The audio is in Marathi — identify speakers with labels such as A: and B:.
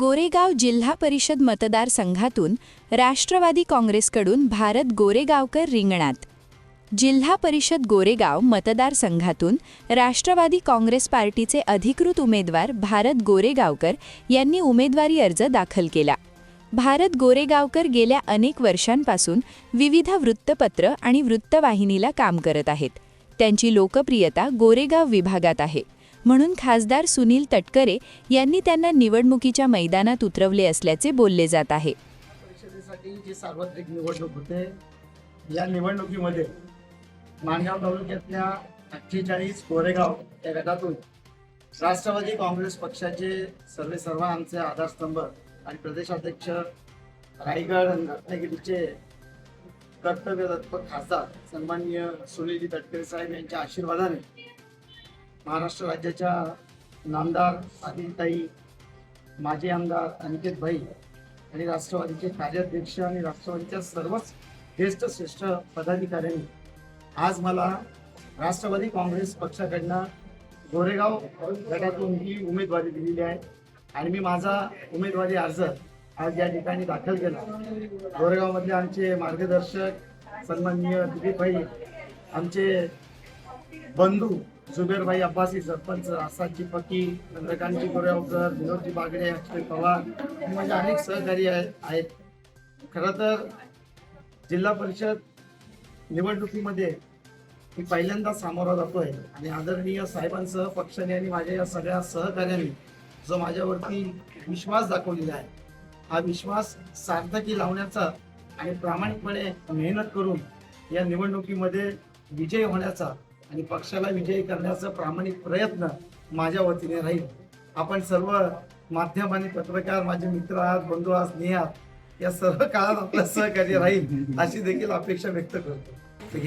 A: गोरेगाव जिल्हा परिषद मतदारसंघातून राष्ट्रवादी काँग्रेसकडून भारत गोरेगावकर रिंगणात. जिल्हा परिषद गोरेगाव मतदारसंघातून राष्ट्रवादी काँग्रेस पार्टीचे अधिकृत उमेदवार भारत गोरेगावकर यांनी उमेदवारी अर्ज दाखल केला. भारत गोरेगावकर गेल्या अनेक वर्षांपासून विविध वृत्तपत्र आणि वृत्तवाहिनीला काम करत आहेत. त्यांची लोकप्रियता गोरेगाव विभागात आहे. म्हणून खासदार सुनील तटकरे यांनी त्यांना निवडणुकीच्या मैदानात उतरवले असल्याचे बोलले जात आहे.
B: जी सार्वत्रिक निवडणूक होते या निवडणुकीमध्ये माणगाव तालुक्यातल्या अठ्ठेचाळीस कोरेगाव या गटातून राष्ट्रवादी काँग्रेस पक्षाचे सर्वे सर्व आमचे आधारस्तंभ आणि प्रदेशाध्यक्ष रायगड रत्नागिरीचे कर्तव्यदत्त खासदार सन्माननीय सुनीलजी तटकरे साहेब यांच्या आशीर्वादाने महाराष्ट्र राज्याच्या नामदार आदिलताई माजी आमदार अनिकेत भाई आणि राष्ट्रवादीचे कार्याध्यक्ष आणि राष्ट्रवादीच्या सर्वच ज्येष्ठ श्रेष्ठ पदाधिकाऱ्यांनी आज मला राष्ट्रवादी काँग्रेस पक्षाकडनं गोरेगाव गटातून ही उमेदवारी दिलेली आहे. आणि मी माझा उमेदवारी अर्ज आज या ठिकाणी दाखल केला. गोरेगावमधले आमचे मार्गदर्शक सन्माननीय दिलीपभाई आमचे बंधू जुबेरभाई अब्बासी सरपंच आसादजी पकी चंद्रकांतजी गोरेगावकर विनोदजी बागडे अक्षय पवार माझे अनेक सहकारी आहे- आहेत. खरं तर जिल्हा परिषद निवडणुकीमध्ये मी पहिल्यांदा सामोरा जातोय आणि आदरणीय साहेबांसह पक्षाने आणि माझ्या या सगळ्या सहकार्यांनी जो माझ्यावरती विश्वास दाखवलेला आहे हा विश्वास सार्थकी लावण्याचा आणि प्रामाणिकपणे मेहनत करून या निवडणुकीमध्ये विजय होण्याचा आणि पक्षाला विजयी करण्याचा प्रामाणिक प्रयत्न माझ्या वतीने राहील. आपण सर्व माध्यम आणि पत्रकार माझे मित्र आहात बंधू आहात स्नेह या सर्व काळात आपलं सहकार्य राहील अशी देखील अपेक्षा व्यक्त करतो. तर